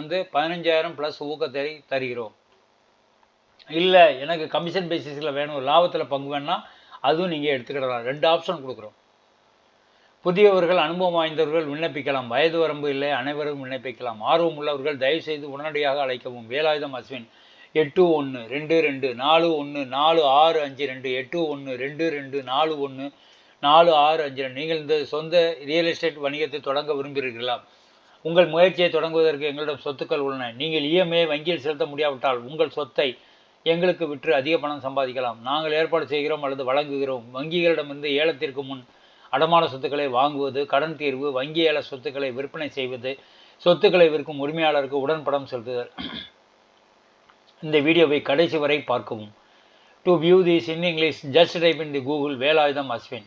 வந்து பதினஞ்சாயிரம் ப்ளஸ் ஊக்கத்தை தருகிறோம். இல்லை எனக்கு கமிஷன் பேசிஸில் வேணும் லாபத்தில் பங்கு வேணால் அதுவும் நீங்கள் எடுத்துக்கிடலாம். ரெண்டு ஆப்ஷன் கொடுக்குறோம். புதியவர்கள் அனுபவம் வாய்ந்தவர்கள் விண்ணப்பிக்கலாம். வயது வரம்பு இல்லை அனைவரும் விண்ணப்பிக்கலாம். ஆர்வம் உள்ளவர்கள் தயவுசெய்து உடனடியாக அழைக்கவும். வேலாயுதம் அஸ்வின் எட்டு ஒன்று ரெண்டு ரெண்டு நாலு ஒன்று நாலு ஆறு அஞ்சு ரெண்டு எட்டு ஒன்று ரெண்டு ரெண்டு நாலு ஒன்று நாலு ஆறு அஞ்சு ரெண்டு. நீங்கள் இந்த சொந்த ரியல் எஸ்டேட் வணிகத்தை தொடங்க விரும்புகிறீர்களா? உங்கள் முயற்சியை தொடங்குவதற்கு எங்களிடம் சொத்துக்கள் உள்ளன. நீங்கள் இஎம்ஐ வங்கியில் செலுத்த முடியாவிட்டால் உங்கள் சொத்தை எங்களுக்கு விற்று அதிக பணம் சம்பாதிக்கலாம். நாங்கள் ஏற்பாடு செய்கிறோம் அல்லது வழங்குகிறோம். வங்கிகளிடமிருந்து ஏலத்திற்கு முன் அடமான சொத்துக்களை வாங்குவது கடன் தீர்வு வங்கி ஏல சொத்துக்களை விற்பனை செய்வது சொத்துக்களை விற்கும் உரிமையாளருக்கு உடன்படம் செலுத்துதல். இந்த வீடியோவை கடைசி வரை பார்க்கவும். To view this in English just type in the Google Velayutham Ashwin.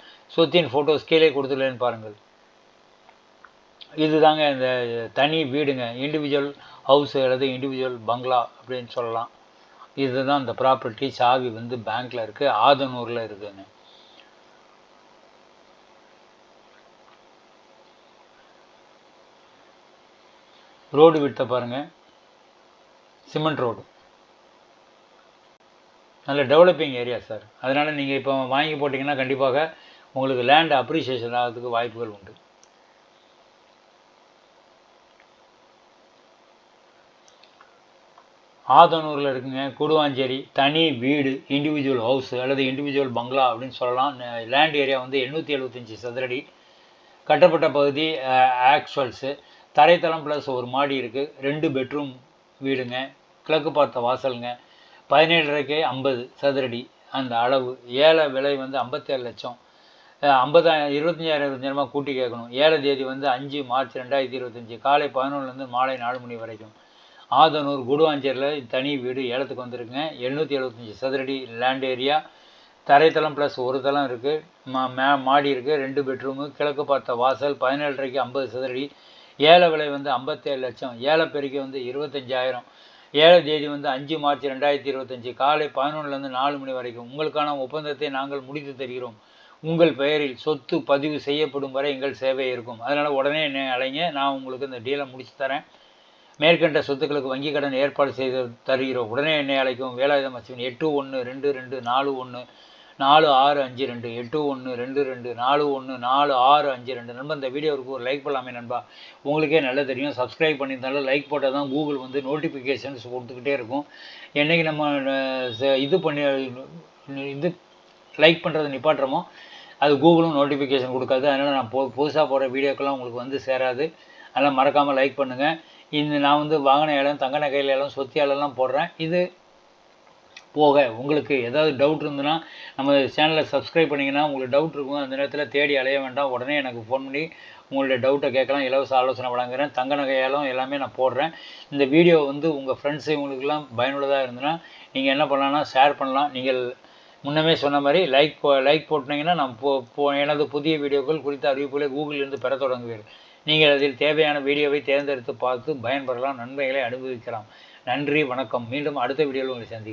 சொத்தின் ஃபோட்டோஸ் கீழே கொடுத்துள்ளேன்னு பாருங்கள். இதுதாங்க இந்த தனி வீடுங்க. இண்டிவிஜுவல் ஹவுஸ் அல்லது இண்டிவிஜுவல் பங்களா அப்படின்னு சொல்லலாம். இதுதான் இந்த ப்ராப்பர்ட்டி சாவி வந்து பேங்க்கில் இருக்குது ஆதனூரில் இருக்குதுங்க ரோடு விட்ட பாருங்கள் சிமெண்ட் ரோடு நல்ல டெவலப்பிங் ஏரியா சார் அதனால் நீங்கள் இப்போ வாங்கி போட்டிங்கன்னா கண்டிப்பாக உங்களுக்கு லேண்ட் அப்ரிசியேஷன் ஆகிறதுக்கு வாய்ப்புகள் உண்டு. ஆதனூரில் இருக்குங்க குடுவாஞ்சேரி தனி வீடு இண்டிவிஜுவல் ஹவுஸ் அல்லது இண்டிவிஜுவல் பங்களா அப்படின்னு சொல்லலாம். லேண்ட் ஏரியா வந்து எண்ணூற்றி எழுபத்தஞ்சி சதுரடி. கட்டப்பட்ட பகுதி ஆக்சுவல்ஸு தரைத்தளம் ப்ளஸ் ஒரு மாடி இருக்குது ரெண்டு பெட்ரூம் வீடுங்க. கிழக்கு பார்த்த வாசலுங்க. பதினேழரைக்கு ஐம்பது சதுரடி அந்த அளவு. ஏழை விலை வந்து ஐம்பத்தேழு லட்சம். ஐம்பதாயிரம் இருபத்தஞ்சாயிரம் இருபத்தஞ்சாயிரமாக கூட்டி கேட்கணும். ஏழை தேதி வந்து அஞ்சு மார்ச் ரெண்டாயிரத்தி இருபத்தஞ்சி. காலை பதினொன்றுலேருந்து மாலை நாலு மணி வரைக்கும். ஆதனூர் குடுவாஞ்சேரியில் தனி வீடு ஏலத்துக்கு வந்திருக்குங்க. எழுநூற்றி எழுபத்தஞ்சி சதுரடி லேண்ட் ஏரியா தரைத்தளம் ப்ளஸ் ஒரு தளம் இருக்குது மா மே மாடி இருக்குது ரெண்டு பெட்ரூமு கிழக்கு பார்த்த வாசல் பதினேழரைக்கு ஐம்பது சதுரடி. ஏழை விலை வந்து ஐம்பத்தேழு லட்சம். ஏழை பெருக்கி வந்து இருபத்தஞ்சாயிரம். ஏழை தேதி வந்து அஞ்சு மார்ச் ரெண்டாயிரத்தி இருபத்தஞ்சி. காலை பதினொன்றுலேருந்து நாலு மணி வரைக்கும். உங்களுக்கான ஒப்பந்தத்தை நாங்கள் முடித்து தருகிறோம். உங்கள் பெயரில் சொத்து பதிவு செய்யப்படும் வரை எங்கள் சேவை இருக்கும். அதனால் உடனே என்னை அலைங்க நான் உங்களுக்கு இந்த டீலை முடித்து தரேன். மேற்கண்ட சொத்துக்களுக்கு வங்கி கடன் ஏற்பாடு செய்து தருகிறோம். உடனே என்னை அழைக்கும் வேலாயுதம் அசிவன் எட்டு ஒன்று ரெண்டு ரெண்டு நாலு ஒன்று நாலு ஆறு அஞ்சு ரெண்டு. எட்டு ஒன்று ரெண்டு ரெண்டு நாலு ஒன்று நாலு ஆறு அஞ்சு ரெண்டு. நண்பா இந்த வீடியோவுக்கு ஒரு லைக் பண்ணலாமே நண்பா. உங்களுக்கே நல்லா தெரியும். சப்ஸ்கிரைப் பண்ணியிருந்தாலும் லைக் போட்டால் தான் கூகுள் வந்து நோட்டிஃபிகேஷன்ஸ் கொடுத்துக்கிட்டே இருக்கும். என்றைக்கு நம்ம இது பண்ணி இது லைக் பண்ணுறதை நிப்பாட்டுறோமோ அது கூகுளும் நோட்டிஃபிகேஷன் கொடுக்காது. அதனால் நான் போ புதுசாக போகிற வீடியோக்கெல்லாம் உங்களுக்கு வந்து சேராது. அதெல்லாம் மறக்காமல் லைக் பண்ணுங்கள் இந்த நான் வந்து வாகன ஏலம் தங்க நகையில் ஏலம் சொத்து ஏலம்லாம் போடுறேன். இது போக உங்களுக்கு ஏதாவது டவுட் இருந்ததுன்னா நம்ம சேனலை சப்ஸ்கிரைப் பண்ணிங்கன்னா உங்களுக்கு டவுட் இருக்கும். அந்த நேரத்தில் தேடி அலைய வேண்டாம். உடனே எனக்கு ஃபோன் பண்ணி உங்களுடைய டவுட்டை கேட்கலாம் இலவச ஆலோசனை வழங்குகிறேன் தங்க நகையாலும் எல்லாமே நான் போடுறேன். இந்த வீடியோ வந்து உங்கள் ஃப்ரெண்ட்ஸு இவங்களுக்கெல்லாம் பயனுள்ளதாக இருந்ததுன்னா நீங்கள் என்ன பண்ணலாம்னா ஷேர் பண்ணலாம். நீங்கள் முன்னமே சொன்ன மாதிரி லைக் லைக் போட்டிங்கன்னா நான் போ போ எனது புதிய வீடியோக்கள் குறித்த அறிவிப்புகளை கூகுளிலிருந்து பெற தொடங்குவீர்கள். நீங்கள் அதில் தேவையான வீடியோவை தேர்ந்தெடுத்து பார்த்து பயன்பெறலாம் நன்மைகளை அனுபவிக்கலாம். நன்றி வணக்கம். மீண்டும் அடுத்த வீடியோவில் உங்களை சந்தி